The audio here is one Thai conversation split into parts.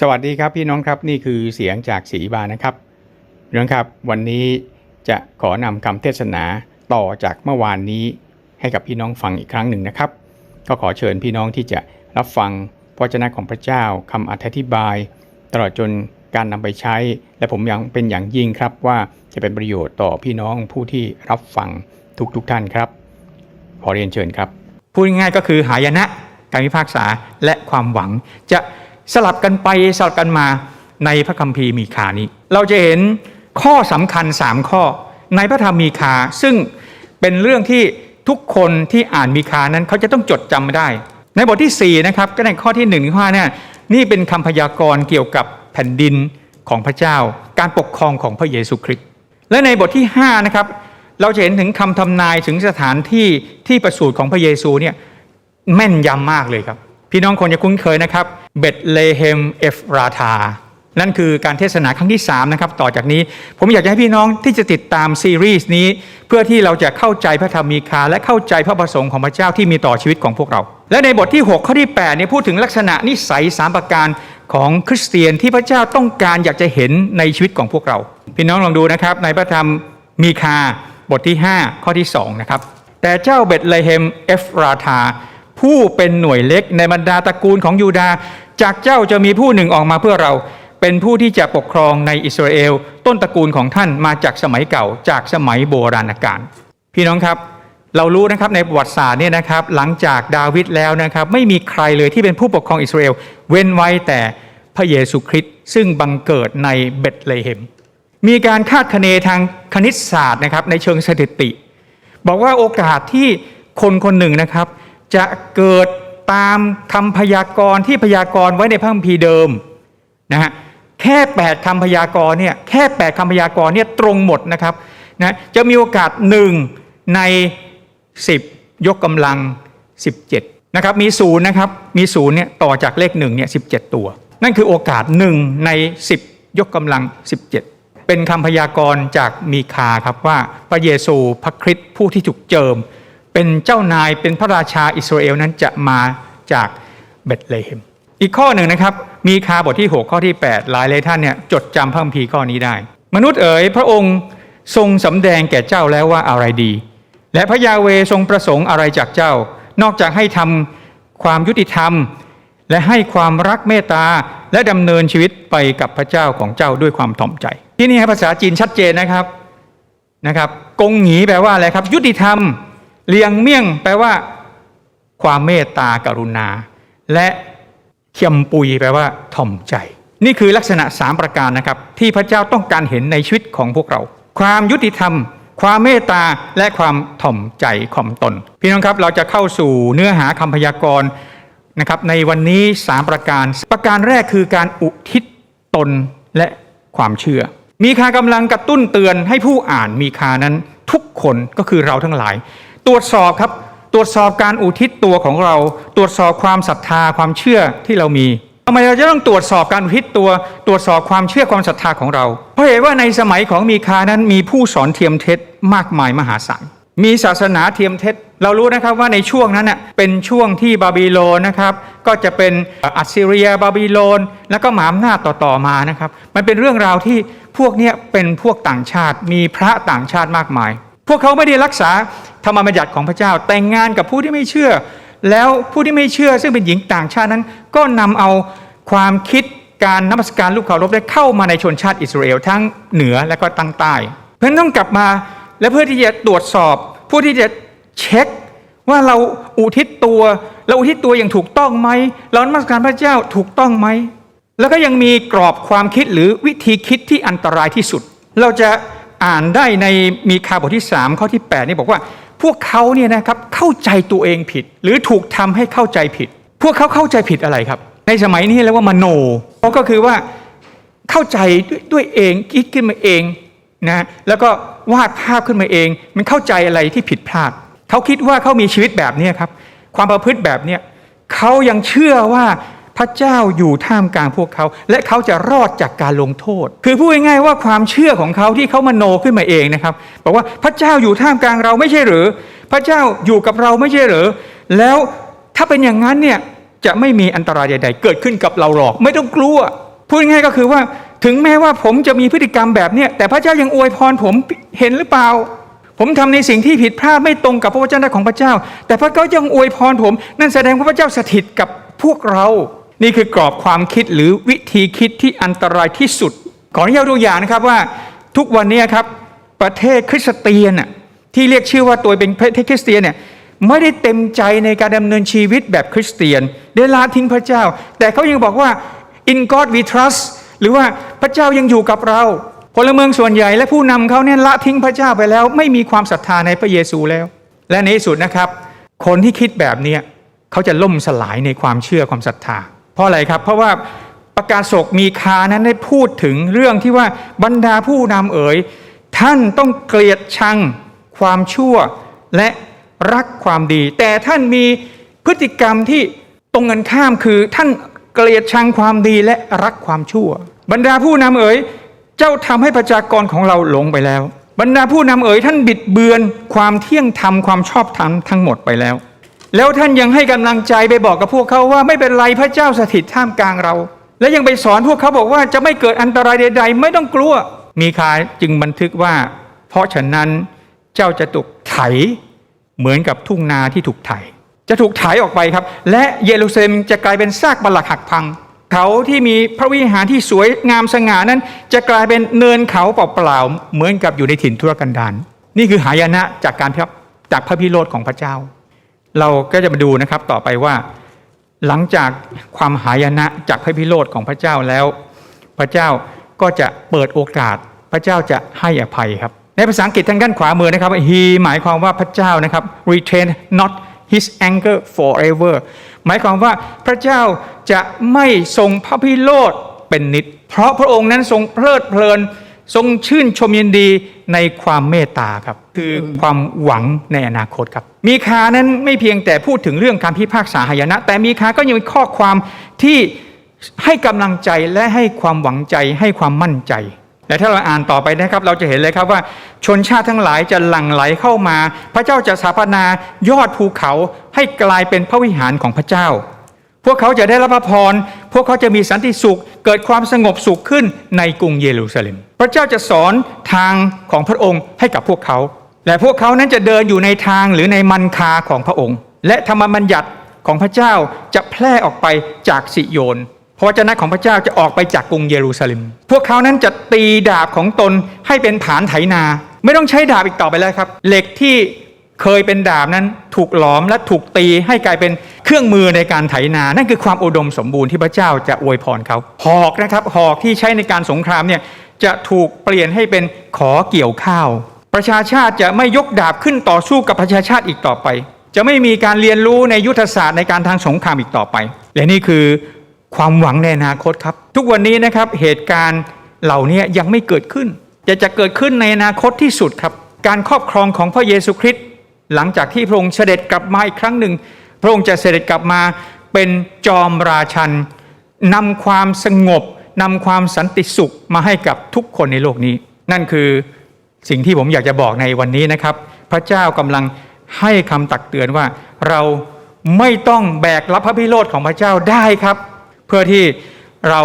สวัสดีครับพี่น้องครับนี่คือเสียงจากศรีบานะครับพี่น้องครับวันนี้จะขอนำคำเทศนาต่อจากเมื่อวานนี้ให้กับพี่น้องฟังอีกครั้งหนึ่งนะครับ ก็ขอเชิญพี่น้องที่จะรับฟังพระวจนะของพระเจ้าคำอธิบาย ตลอดจนการนำไปใช้ และผมยังเป็นอย่างยิ่งครับว่าจะเป็นประโยชน์ต่อพี่น้องผู้ที่รับฟังทุกๆทท่านครับ ขอเรียนเชิญครับพูดง่ายก็คือหายนะการพิพากษาและความหวังจะ สลับกันไปสลับกันมาในพระคัมภีร์มีคานี้ เราจะเห็นข้อสำคัญ3ข้อในพระธรรมมีคา ซึ่งเป็นเรื่องที่ทุกคนที่อ่านมีคานั้นเขาจะต้องจดจำได้ ในบทที่ 4 นะครับก็ในข้อที่1นึ่งข้อเนี่ยนี่เป็นคำพยากรณ์เกี่ยวกับแผ่นดินของพระเจ้า การปกครองของพระเยซูคริสต์และในบทที่5นะครับเราจะเห็นถึงคำทำนายถึงสถานที่ที่ประสูติของพระเยซูเนี่ยแม่นยำมากเลยครับ พี่น้องคงจะคุ้นเคยนะครับ เบตเลเฮมเอฟราธานั่นคือการเทศนาครั้งที่3นะครับต่อจากนี้ผมอยากจะให้พี่น้องที่จะติดตามซีรีส์นี้ เพื่อที่เราจะเข้าใจพระธรรมมีคา และเข้าใจพระประสงค์ของพระเจ้าที่มีต่อชีวิตของพวกเรา และในบทที่ 6 ข้อที่8เนี่ยพูดถึงลักษณะนิสัยสามประการของคริสเตียนที่พระเจ้าต้องการอยากจะเห็นในชีวิตของพวกเรา พี่น้องลองดูนะครับในพระธรรมมีคาบทที่ 5 ข้อที่2นะครับแต่เจ้าเบตเลเฮมเอฟราธาผู้เป็นหน่วยเล็กในบรรดาตระกูลของยูดา จากเจ้าจะมีผู้หนึ่งออกมาเพื่อเรา เป็นผู้ที่จะปกครองในอิสราเอล ต้นตระกูลของท่านมาจากสมัยเก่าจากสมัยโบราณกาลพี่น้องครับเรารู้นะครับในประวัติศาสตร์เนี่ยนะครับหลังจากดาวิดแล้วนะครับไม่มีใครเลยที่เป็นผู้ปกครองอิสราเอลเว้นไว้แต่พระเยซูคริสต์ซึ่งบังเกิดในเบตเลเฮมมีการคาดคะเนทางคณิตศาสตร์นะครับในเชิงสถิติ บอกว่าโอกาสที่คนคนหนึ่งนะครับจะเกิด ตามคำพยากรณ์ที่พยากรณ์ไว้ในพระคัมภีร์เดิมนะฮะแค่8คำพยากรณ์เนี่ยแค่8คำพยากรณ์เนี่ยตรงหมดนะครับนะจะมีโอกาสหนึ่งใน 10 ยกกำลัง 17นะครับมีศูนย์นะครับมีศูนย์เนี่ยต่อจากเลขหนึ่งเนี่ยสิตัว นั่นคือโอกาสหนึ่งใน 10 ยกกำลัง 17 เป็นคำพยากรณ์จากมีคาครับว่าพระเยซูพระคริสต์ผู้ที่ถูกเจิมเป็นเจ้านายเป็นพระราชาอิสราเอลนั้นจะมา จากเบตเลเฮมอีกข้อหนึ่งนะครับมีคาบทที่ 6 ข้อที่ 8 หลายเลยท่านเนี่ยจดจำพระคัมภีร์ข้อนี้ได้ มนุษย์เอ๋ยพระองค์ทรงสำแดงแก่เจ้าแล้วว่าอะไรดี และพระยาเวทรงประสงค์อะไรจากเจ้า นอกจากให้ทำความยุติธรรม และให้ความรักเมตตาและดำเนินชีวิตไปกับพระเจ้าของเจ้าด้วยความถ่อมใจ ที่นี่ภาษาจีนชัดเจนนะครับนะครับ กงหงีแปลว่าอะไรครับ ยุติธรรม เลียงเมี่ยง แปลว่า ความเมตตากรุณา และเขียมปุยแปลว่าถ่อมใจ นี่คือลักษณะ 3 ประการนะครับ ที่พระเจ้าต้องการเห็นในชีวิตของพวกเรา ความยุติธรรม ความเมตตาและความถ่อมใจข่อมตน พี่น้องครับเราจะเข้าสู่เนื้อหาคำพยากรณ์นะครับ ในวันนี้ 3 ประการ ประการแรกคือการอุทิศตนและความเชื่อ มีคากำลังกระตุ้นเตือนให้ผู้อ่านมีคานั้นทุกคนก็คือเราทั้งหลาย ตรวจสอบครับ ตรวจสอบการอุทิศตัวของเรา ตรวจสอบความศรัทธาความเชื่อที่เรามีทำไมเราจะต้องตรวจสอบการอุทิศตัว ตรวจสอบความเชื่อความศรัทธาของเรา เพราะเหตุว่าในสมัยของมีคานั้นมีผู้สอนเทียมเท็จมากมายมหาศาลมีศาสนาเทียมเท็จ เรารู้นะครับว่าในช่วงนั้นเน่ะเป็นช่วงที่บาบิโลนนะครับก็จะเป็นอัสซีเรียบาบิโลน แล้วก็หมาอำนาต่อๆมานะครับ มันเป็นเรื่องราวที่พวกเนี้ยเป็นพวกต่างชาติ มีพระต่างชาติมากมาย พวกเขาไม่ได้รักษา ธรรมบัญญัติของพระเจ้า แต่งงานกับผู้ที่ไม่เชื่อ แล้วผู้ที่ไม่เชื่อ ซึ่งเป็นหญิงต่างชาตินั้น ก็นำเอาความคิดการนมัสการลูกเคารพได้เข้ามาในชนชาติอิสราเอลทั้งเหนือและก็ตั้งใต้ เพราะฉะนั้นต้องกลับมาและเพื่อที่จะตรวจสอบผู้ที่จะเช็คว่าเราอุทิศตัวเราอุทิศตัวอย่างถูกต้องไหมเรานมัสการพระเจ้าถูกต้องไหมแล้วก็ยังมีกรอบความคิดหรือวิธีคิดที่อันตรายที่สุด เราจะอ่านได้ในมีคาบทที่ 3 ข้อที่ 8 นี่บอกว่า พวกเขาเนี่ยนะครับเข้าใจตัวเองผิด หรือถูกทำให้เข้าใจผิด พวกเขาเข้าใจผิดอะไรครับ ในสมัยนี้เรียกว่ามโนก็คือว่าเข้าใจด้วยวยเองคิดขึ้นมาเองนะแล้วก็วาดภาพขึ้นมาเอง มันเข้าใจอะไรที่ผิดพลาด เขาคิดว่าเขามีชีวิตแบบนี้ครับ ความประพฤติแบบนี้เขายังเชื่อว่า พระเจ้าอยู่ท่ามกลางพวกเขา และเขาจะรอดจากการลงโทษ คือพูดง่ายๆว่าความเชื่อของเขาที่เขามโนขึ้นมาเองนะครับบอกว่าพระเจ้าอยู่ท่ามกลางเราไม่ใช่หรือ พระเจ้าอยู่กับเราไม่ใช่หรือแล้วถ้าเป็นอย่างนั้นเนี่ยจะไม่มีอันตรายใด ๆ เกิดขึ้นกับเราหรอก ไม่ต้องกลัวพูดง่ายๆก็คือว่าถึงแม้ว่าผมจะมีพฤติกรรมแบบเนี้ยแต่พระเจ้ายังอวยพรผมเห็นหรือเปล่า ผมทำในสิ่งที่ผิดพลาดไม่ตรงกับพระวจนะของพระเจ้า แต่พระเจ้ายังอวยพรผม นั่นแสดงว่าพระเจ้าสถิตกับพวกเรา นี่คือกรอบความคิดหรือวิธีคิดที่อันตรายที่สุดขออนุญาตตัวอย่างนะครับว่าทุกวันนี้ครับประเทศคริสเตียนที่เรียกชื่อว่าตัวเป็นประเทศคริสเตียนเนี่ยไม่ได้เต็มใจในการดำเนินชีวิตแบบคริสเตียนได้ละทิ้งพระเจ้า แต่เขายังบอกว่า in God we trust หรือว่าพระเจ้ายังอยู่กับเราพลเมืองส่วนใหญ่และผู้นำเขาเนี่ยละทิ้งพระเจ้าไปแล้ว ไม่มีความศรัทธาในพระเยซูแล้ว และในที่สุดนะครับ คนที่คิดแบบนี้เขาจะล่มสลายในความเชื่อความศรัทธา เพราะอะไรครับ เพราะว่าประกาศศกมีคานั้นได้พูดถึงเรื่องที่ว่าบรรดาผู้นำเอ๋ยท่านต้องเกลียดชังความชั่วและรักความดี แต่ท่านมีพฤติกรรมที่ตรงกันข้ามคือท่านเกลียดชังความดีและรักความชั่ว บรรดาผู้นำเอ๋ยเจ้าทำให้ประชากรของเราหลงไปแล้ว บรรดาผู้นำเอ๋ยท่านบิดเบือนความเที่ยงธรรมความชอบธรรมทั้งหมดไปแล้ว แล้วท่านยังให้กำลังใจไปบอกกับพวกเขาว่าไม่เป็นไรพระเจ้าสถิตท่ามกลางเรา และยังไปสอนพวกเขาบอกว่าจะไม่เกิดอันตรายใด ๆ ไม่ต้องกลัว มีคาจึงบันทึกว่า เพราะฉะนั้นเจ้าจะถูกไถ เหมือนกับทุ่งนาที่ถูกไถ จะถูกไถออกไปครับ และเยรูซาเล็มจะกลายเป็นซากปรักหักพัง เขาที่มีพระวิหารที่สวยงามสง่านั้น จะกลายเป็นเนินเขาเปล่าๆเหมือนกับอยู่ในถิ่นทุรกันดารนี่คือหายนะจากการจากพระพิโรธของพระเจ้า เราก็จะมาดูนะครับต่อไปว่า หลังจากความหายนะจากพระพิโรธของพระเจ้าแล้ว พระเจ้าก็จะเปิดโอกาส พระเจ้าจะให้อภัยครับ ในภาษาอังกฤษทางด้านขวามือนะครับ he หมายความว่าพระเจ้านะครับ retain not his anger forever หมายความว่าพระเจ้าจะไม่ทรงพระพิโรธเป็นนิด เพราะพระองค์นั้นทรงเพลิดเพลิน ทรงชื่นชมยินดีในความเมตตาครับ คือความหวังในอนาคตครับ มีคานั้นไม่เพียงแต่พูดถึงเรื่องการพิพากษาหายนะ แต่มีคาก็ยังมีข้อความที่ให้กำลังใจและให้ความหวังใจให้ความมั่นใจและถ้าเราอ่านต่อไปนะครับ เราจะเห็นเลยครับว่า ชนชาติทั้งหลายจะหลั่งไหลเข้ามา พระเจ้าจะสถาปนายอดภูเขาให้กลายเป็นพระวิหารของพระเจ้า พวกเขาจะได้รับพระพร พวกเขาจะมีสันติสุข เกิดความสงบสุขขึ้นในกรุงเยรูซาเล็ม พระเจ้าจะสอนทางของพระองค์ให้กับพวกเขา และพวกเขานั้นจะเดินอยู่ในทางหรือในมันคาของพระองค์ และธรรมบัญญัติของพระเจ้าจะแพร่ออกไปจากสิโยน พระวจนะของพระเจ้าจะออกไปจากกรุงเยรูซาเล็ม พวกเขานั้นจะตีดาบของตนให้เป็นผานไถนา ไม่ต้องใช้ดาบอีกต่อไปแล้วครับ เหล็กที่ เคยเป็นดาบนั้นถูกหลอมและถูกตีให้กลายเป็นเครื่องมือในการไถนา นั่นคือความอุดมสมบูรณ์ที่พระเจ้าจะอวยพรเขา หอกนะครับหอกที่ใช้ในการสงครามเนี่ยจะถูกเปลี่ยนให้เป็นขอเกี่ยวข้าว ประชาชาติจะไม่ยกดาบขึ้นต่อสู้กับประชาชาติอีกต่อไป จะไม่มีการเรียนรู้ในยุทธศาสตร์ในการทางสงครามอีกต่อไป และนี่คือความหวังในอนาคตครับ ทุกวันนี้นะครับเหตุการณ์เหล่านี้ยังไม่เกิดขึ้น จะจะเกิดขึ้นในอนาคตที่สุดครับ การครอบครองของพระเยซูคริสต์ หลังจากที่พระองค์เสด็จกลับมาอีกครั้งหนึ่ง พระองค์จะเสด็จกลับมาเป็นจอมราชันนำความสงบนำความสันติสุขมาให้กับทุกคนในโลกนี้ นั่นคือสิ่งที่ผมอยากจะบอกในวันนี้นะครับ พระเจ้ากำลังให้คำตักเตือนว่าเราไม่ต้องแบกรับพระพิโรธของพระเจ้าได้ครับ เพื่อที่เรา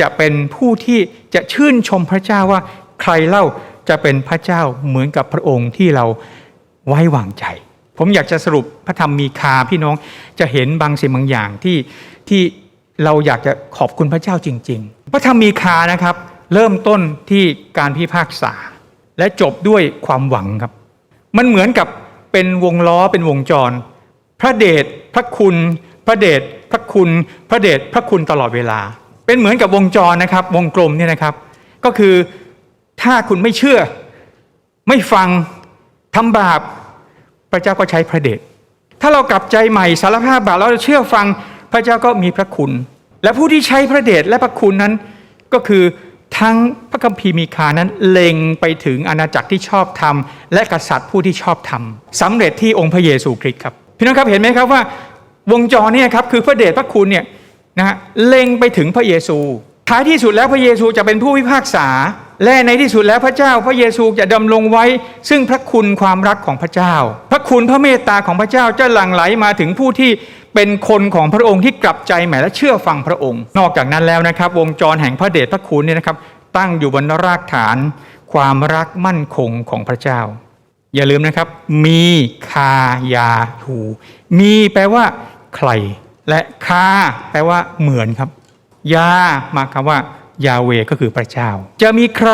จะเป็นผู้ที่จะชื่นชมพระเจ้าว่าใครเล่าจะเป็นพระเจ้าเหมือนกับพระองค์ที่เรา ไว้วางใจ ผมอยากจะสรุปพระธรรมมีคาพี่น้องจะเห็นบางสิ่งบางอย่างที่ที่เราอยากจะขอบคุณพระเจ้าจริง ๆ พระธรรมมีคานะครับ เริ่มต้นที่การพิพากษา และจบด้วยความหวังครับ มันเหมือนกับเป็นวงล้อเป็นวงจร พระเดชพระคุณ พระเดชพระคุณ พระเดชพระคุณตลอดเวลา เป็นเหมือนกับวงจรนะครับ วงกลมเนี่ยนะครับ ก็คือถ้าคุณไม่เชื่อไม่ฟัง ทำบาปพระเจ้าก็ใช้พระเดชถ้าเรากลับใจใหม่สารภาพบาปแล้วเราเชื่อฟังพระเจ้าก็มีพระคุณ และผู้ที่ใช้พระเดชและพระคุณนั้นก็คือทั้งพระคัมภีร์มีคานั้นเล็งไปถึงอาณาจักรที่ชอบธรรม และกษัตริย์ผู้ที่ชอบธรรมสำเร็จที่องค์พระเยซูคริสต์ครับพี่น้องครับเห็นไหมครับว่าวงจรเนี่ยครับคือพระเดชพระคุณเนี่ยนะฮะเล็งไปถึงพระเยซู ท้ายที่สุดแล้วพระเยซูจะเป็นผู้พิพากษา และในที่สุดแล้วพระเจ้าพระเยซูจะดำรงไว้ ซึ่งพระคุณความรักของพระเจ้า พระคุณพระเมตตาของพระเจ้าจะหลั่งไหลมาถึงผู้ที่เป็นคนของพระองค์ที่กลับใจใหม่และเชื่อฟังพระองค์ นอกจากนั้นแล้วนะครับ วงจรแห่งพระเดชพระคุณเนี่ยนะครับ ตั้งอยู่บนรากฐานความรักมั่นคงของพระเจ้า อย่าลืมนะครับ มีคายาทูมีแปลว่าใคร และคาแปลว่าเหมือนครับ ยามาคำว่า ยาเวก็คือพระเจ้า จะมีใคร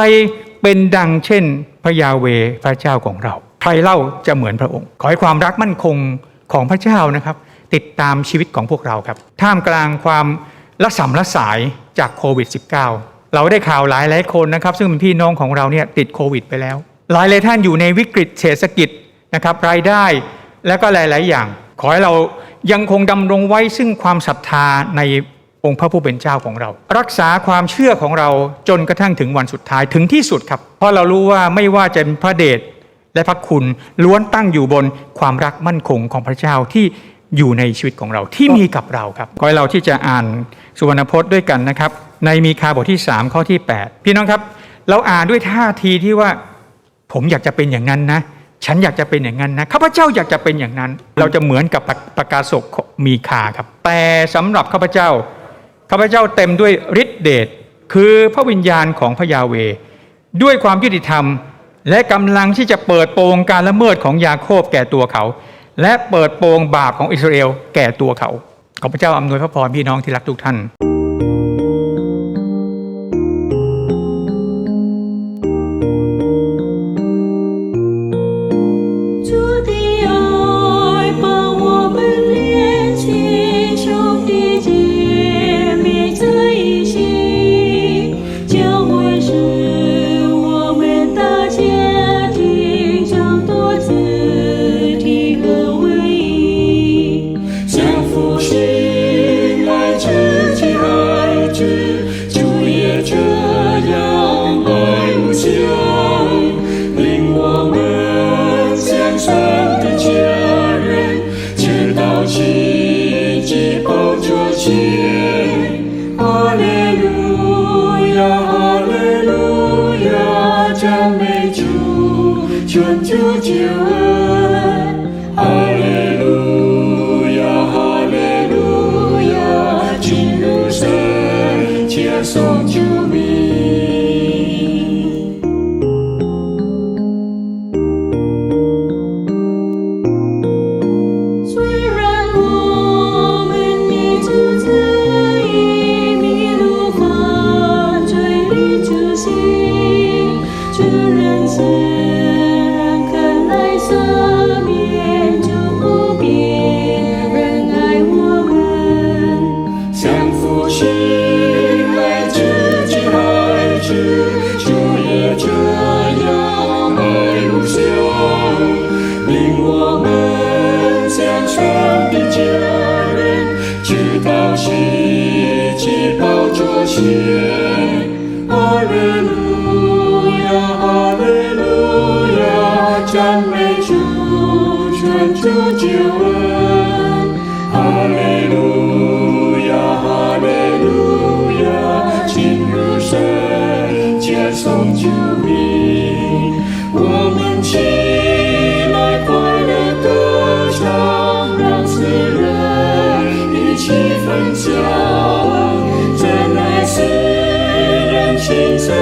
เป็นดังเช่น พระยาเวพระเจ้าของเรา ใครเล่าจะเหมือนพระองค์ ขอให้ความรักมั่นคงของพระเจ้านะครับ ติดตามชีวิตของพวกเราครับ ท่ามกลางความละสัมละสายจากโควิด -19 เราได้ข่าวหลายหลายคนนะครับ ซึ่งเป็นพี่น้องของเราเนี่ยติดโควิด ไปแล้ว หลายหลายท่านอยู่ในวิกฤตเศรษฐกิจนะครับรายได้แล้วก็หลาย ๆ อย่าง ขอให้เรายังคงดำรงไว้ซึ่งความศรัทธาใน องค์พระผู้เป็นเจ้าของเรา รักษาความเชื่อของเราจนกระทั่งถึงวันสุดท้ายถึงที่สุดครับ เพราะเรารู้ว่าไม่ว่าจะเป็นพระเดชและพระคุณล้วนตั้งอยู่บนความรักมั่นคงของพระเจ้าที่อยู่ในชีวิตของเราที่มีกับเราครับขอให้เราที่จะอ่านสุวรรณพจน์ด้วยกันนะครับ ในมีคาบทที่ 3 ข้อที่ 8 พี่น้องครับ เราอ่านด้วยท่าทีที่ว่า ผมอยากจะเป็นอย่างนั้นนะ ฉันอยากจะเป็นอย่างนั้นนะข้าพเจ้าอยากจะเป็นอย่างนั้น เราจะเหมือนกับประประกาศกมีคาครับ แต่สำหรับข้าพเจ้า ข้าพเจ้าเต็มด้วยฤทธิเดชคือพระวิญญาณของพระยาเว ด้วยความยุติธรรม และกำลังที่จะเปิดโปงการละเมิดของยาโคบแก่ตัวเขา และเปิดโปงบาปของอิสราเอลแก่ตัวเขาขอพระเจ้าอำนวยพระพรพี่น้องที่รักทุกท่าน 全主救恩。哈利路亚，哈利路亚，进入神，接送救命。虽然我们一直在迷路犯罪里主心，主人自分享。真爱是人青涩